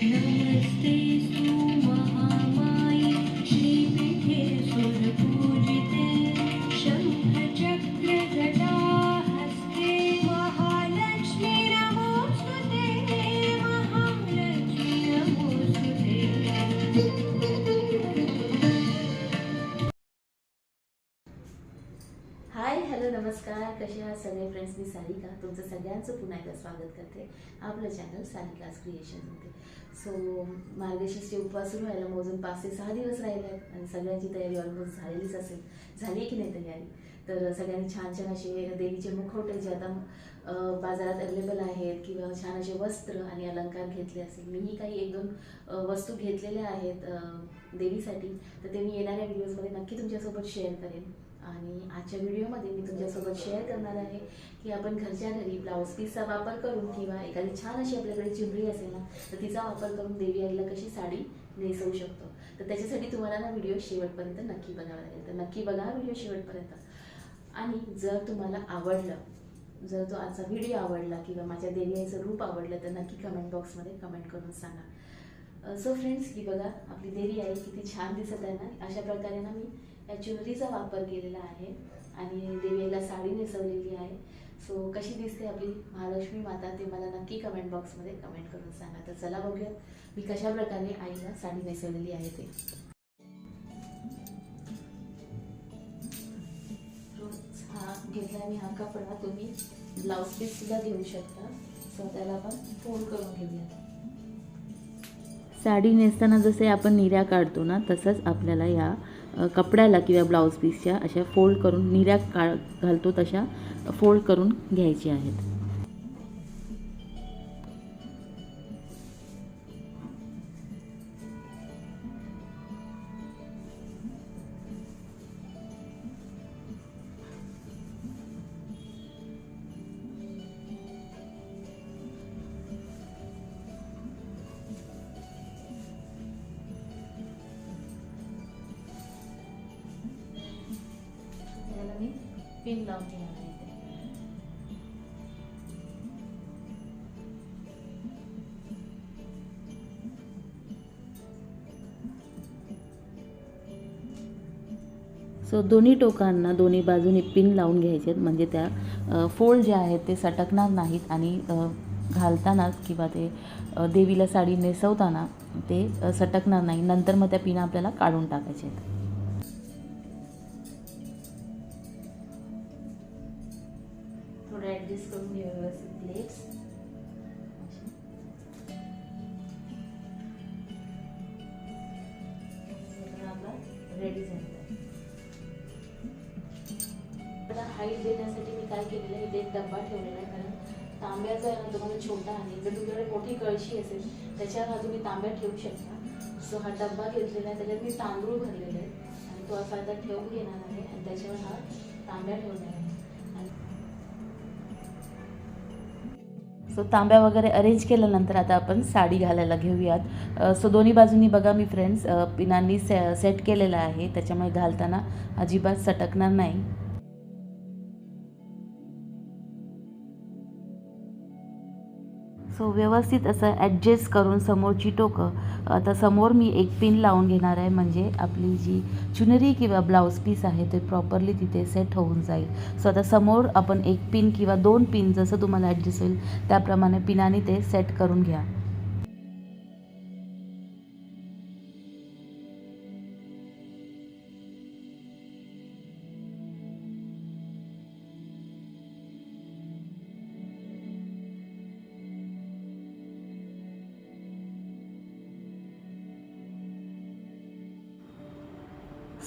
And I wanna stay नमस्कार कसे आहात सगळे फ्रेंड्स मी सारिका. तुमचं सगळ्यांचं पुन्हा एकदा स्वागत करते आपलं चॅनल सारिकाज क्रिएशनमध्ये सो मार्गशीर्षचे उपवास सुरू व्हायला मोजून पाच ते सहा दिवस राहिले आहेत आणि सगळ्यांची तयारी ऑलमोस्ट झालेलीच असेल. झाली की नाही तयारी? तर सगळ्यांनी छान छान असे देवीचे मुखवटे जे आता बाजारात अवेलेबल आहेत किंवा छान असे वस्त्र आणि अलंकार घेतले असेल. मीही काही एक दोन वस्तू घेतलेल्या आहेत देवीसाठी. तर ते मी येणाऱ्या व्हिडिओजमध्ये नक्की तुमच्यासोबत शेअर करेन. आणि आजच्या व्हिडिओमध्ये मी तुमच्यासोबत शेअर करणार आहे की आपण घरच्या घरी ब्लाऊज पीसचा वापर करून किंवा एखादी छान अशी आपल्याकडे चिमरी असेल ना तर तिचा वापर करून देवी आईला कशी साडी नेसवू शकतो. तर त्याच्यासाठी तुम्हाला ना व्हिडिओ शेवटपर्यंत नक्की बघावा लागेल. तर नक्की बघा व्हिडिओ शेवटपर्यंत. आणि जर तुम्हाला आवडलं जर तो आजचा व्हिडिओ आवडला किंवा माझ्या देवी आईचं रूप आवडलं तर नक्की कमेंट बॉक्समध्ये कमेंट करून सांगा. सो फ्रेंड्स की बघा आपली देवी आई किती छान दिसत आहे ना अशा प्रकारे ना मी या ज्वेलरीचा वापर केलेला आहे आणि देवीला साडी नेसवलेली आहे. सो कशी दिसते आपली महालक्ष्मी माता ते मला नक्की कमेंट बॉक्समध्ये कमेंट करून सांगा. तर चला बघूया मी कशा प्रकारे आईला साडी नेसवलेली आहे ते. रोज हा घेतला मी हा कपडा तुम्ही ब्लाऊज पीस सुद्धा घेऊ शकता. सो त्याला आपण फोल्ड करून घेऊया. साडी नेसताना जसे आपण निऱ्या काढतो ना तसंच आपल्याला या कपड्याला किंवा ब्लाऊज पीसच्या अशा फोल्ड करून निऱ्या का घालतो तशा फोल्ड करून घ्यायचे आहेत. पिन लावून सो दोन्ही टोकांना दोन्ही बाजूनी पिन लावून घ्यायचे आहेत. म्हणजे त्या फोल्ड जे आहेत ते सटकणार नाहीत आणि घालताना किंवा ते देवीला साडी नेसवताना ते सटकणार नाही. नंतर मग त्या पिना आपल्याला काढून टाकायच्या आहेत. थोडं ॲडजस्ट करून घ्या व्यवस्थित प्लेट्स आपला रेडी झालेला हाईट देण्यासाठी मी काय केलेलं आहे इथे एक डब्बा ठेवलेला आहे कारण तांब्याचा आहे ना तुम्हाला छोटा आहे जर तुमच्याकडे मोठी कळशी असेल त्याच्यावर हा तुम्ही तांब्या ठेवू शकता. सो हा डब्बा घेतलेला आहे त्याच्यात मी तांदूळ भरलेले आहेत. आणि तो असा आता ठेवून घेणार आहे आणि त्याच्यावर हा तांब्या ठेवणार आहे. सो तांब्या वगैरे अरेंज केल्यानंतर आता आपण साडी घालायला घेऊयात. सो दोन्ही बाजूंनी बघा मी फ्रेंड्स पिनांनी से सेट केलेला आहे. त्याच्यामुळे घालताना अजिबात सटकणार नाही. सो व्यवस्थित असं ॲडजस्ट करून समोरची टोकं. आता समोर मी एक पिन लावून घेणार आहे. म्हणजे आपली जी चुनरी किंवा ब्लाऊज पीस आहे ते प्रॉपरली तिथे सेट होऊन जाईल. सो आता समोर आपण एक पिन किंवा दोन पिन जसं तुम्हाला ॲडजस्ट होईल त्याप्रमाणे पिनाने ते सेट करून घ्या.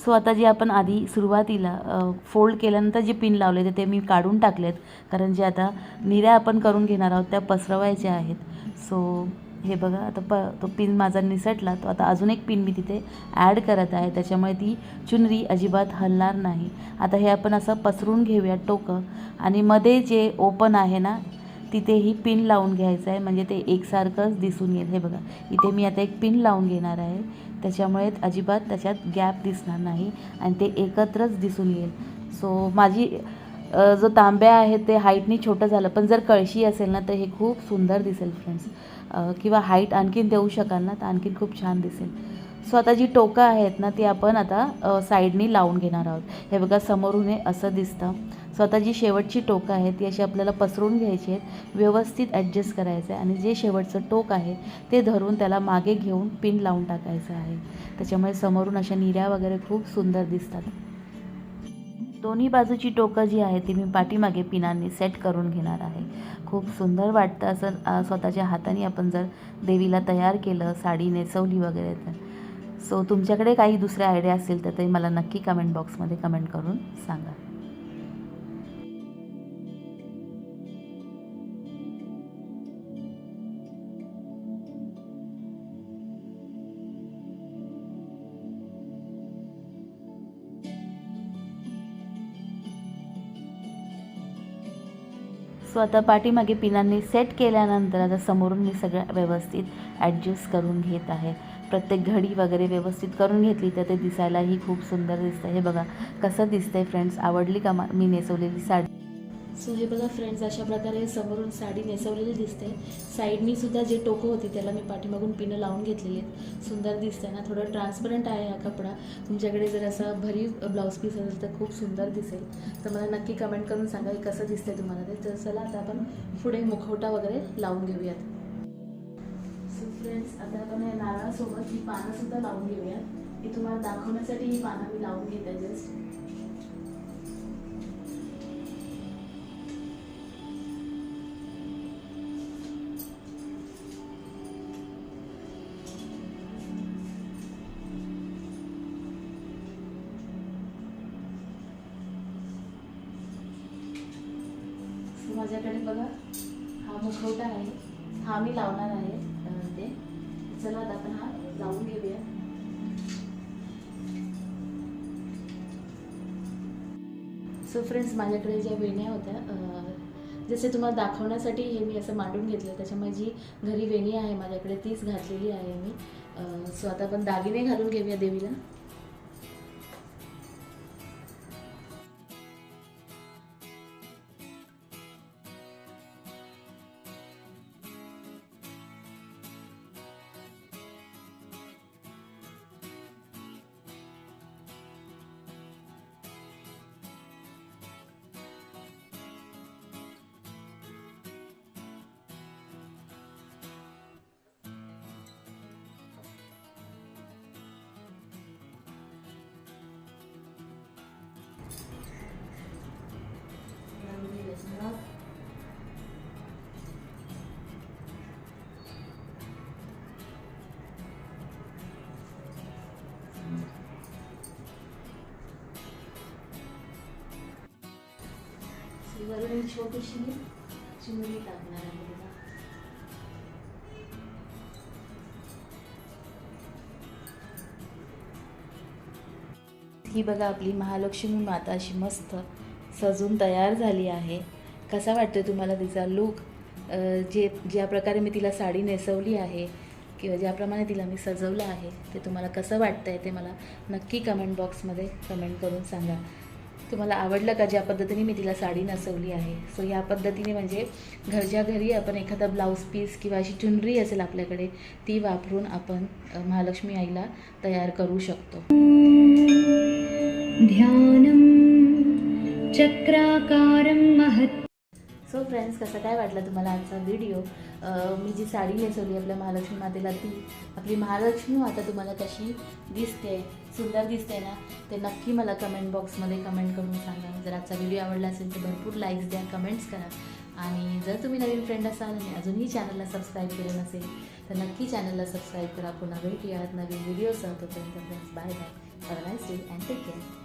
सो आता जे आपण आधी सुरुवातीला फोल्ड केल्यानंतर जे पिन लावले ते ते मी काढून टाकलेत. कारण जे आता निऱ्या आपण करून घेणार आहोत त्या पसरवायच्या आहेत. सो हे बघा आता प तो पिन माझा निसटला. तो आता अजून एक पिन मी तिथे ॲड करत आहे. त्याच्यामुळे ती चुनरी अजिबात हलणार नाही. आता हे आपण असं पसरून घेऊया टोकं. आणि मध्ये जे ओपन आहे ना तिथेही पिन लावून घ्यायचं आहे. म्हणजे ते एकसारखंच दिसून येईल. हे बघा. इथे मी आता एक पिन लावून घेणार आहे. त्याच्यामुळे अजिबात त्याच्यात गॅप दिसणार नाही आणि ते एकत्रच दिसून येईल. सो माझी जो तांब्या आहे ते हाईटनी छोटं झालं. पण जर कळशी असेल ना तर हे खूप सुंदर दिसेल फ्रेंड्स किंवा हाईट आणखीन देऊ शकाल ना तर आणखीन खूप छान दिसेल. सो आता जी टोकं आहेत ना ती आपण आता साईडनी लावून घेणार आहोत. हे बघा समोरून हे असं दिसतं. स्वतः जी शेवटची टोकं आहेत ती अशी आपल्याला पसरून घ्यायची आहेत व्यवस्थित ॲडजस्ट करायचं आहे आणि जे शेवटचं टोक आहे ते धरून त्याला मागे घेऊन पिन लावून टाकायचं आहे. त्याच्यामुळे समोरून अशा निऱ्या वगैरे खूप सुंदर दिसतात. दोन्ही बाजूची टोकं जी आहे ती मी पाठीमागे पिनांनी सेट करून घेणार आहे. खूप सुंदर वाटतं असं स्वतःच्या हाताने आपण जर देवीला तयार केलं साडी नेसवली वगैरे तर. सो तुमच्याकडे काही दुसऱ्या आयडिया असेल तर ते मला नक्की कमेंट बॉक्समध्ये कमेंट करून सांगा. सो आता पाठीमागे पिनांनी सेट केल्यानंतर आता समोरून मी सगळं व्यवस्थित ॲडजस्ट करून घेत आहे. प्रत्येक घडी वगैरे व्यवस्थित करून घेतली तर ते दिसायलाही खूप सुंदर दिसतं हे बघा कसं दिसतंय फ्रेंड्स आवडली का मा मी नेसवलेली साडी? सो हे बघा फ्रेंड्स अशा प्रकारे समोरून साडी नेसवलेली दिसते. साईडनी सुद्धा जे टोकं होती त्याला मी पाठीमागून पिनं लावून घेतलेली आहेत. सुंदर दिसते ना थोडं ट्रान्सपरंट आहे हा कपडा. तुमच्याकडे जर असा भरीव ब्लाऊज पीस असेल तर खूप सुंदर दिसेल. तर मला नक्की कमेंट करून सांगा की कसं दिसतंय तुम्हाला ते. तर चला आता आपण पुढे मुखवटा वगैरे लावून घेऊयात. सो फ्रेंड्स आता आपण या नारळासोबत ही पानंसुद्धा लावून घेऊयात. ही तुम्हाला दाखवण्यासाठी ही पानं मी लावून घेते जस्ट माझ्याकडे बघा हा मुखवटा आहे. हा मी लावणार आहे ते. चला आता आपण हा लावून घेऊया. सो फ्रेंड्स माझ्याकडे ज्या वेण्या होत्या जसे तुम्हाला दाखवण्यासाठी हे मी असं मांडून घेतलं त्याच्यामुळे जी घरी वेणी आहे माझ्याकडे तीच घातलेली आहे मी. सो आता आपण दागिने घालून घेऊया देवीला. वरून छोटीशी चिमणी टाकणार आहे ही बघा आपली महालक्ष्मी माता अशी मस्त सजून तयार झाली आहे. कसा वाटतो तुम्हाला तिचा लूक जे ज्या प्रकारे मी तिला साडी नेसवली आहे किंवा ज्याप्रमाणे तिला मी सजवलं आहे ते तुम्हाला कसं वाटतंय ते मला नक्की कमेंट बॉक्समध्ये कमेंट करून सांगा. तुम्हाला आवडलं का? ज्या पद्धतीने मी तिला साडी नेसवली आहे. सो ह्या पद्धतीने म्हणजे घरच्या घरी आपण एखादा ब्लाऊज पीस किंवा अशी चुनरी असेल आपल्याकडे ती वापरून आपण महालक्ष्मी आईला तयार करू शकतो. ध्यानं चक्राकारं महत् सो फ्रेंड्स कसं काय वाटलं तुम्हाला आजचा व्हिडिओ मी जी साडी नेसवली आपल्या महालक्ष्मी मातेला ती आपली महालक्ष्मी माता तुम्हाला कशी दिसते? सुंदर दिसते ना ते नक्की मला कमेंट बॉक्समध्ये कमेंट करून सांगा. जर आजचा व्हिडिओ आवडला असेल तर भरपूर लाईक्स द्या कमेंट्स करा. आणि जर तुम्ही नवीन फ्रेंड असाल आणि अजूनही चॅनलला सबस्क्राईब केलं नसेल तर नक्की चॅनलला सबस्क्राईब करा. पुन्हा भेटूयात नवीन व्हिडिओसह तोपर्यंत friends bye bye have nice day and take care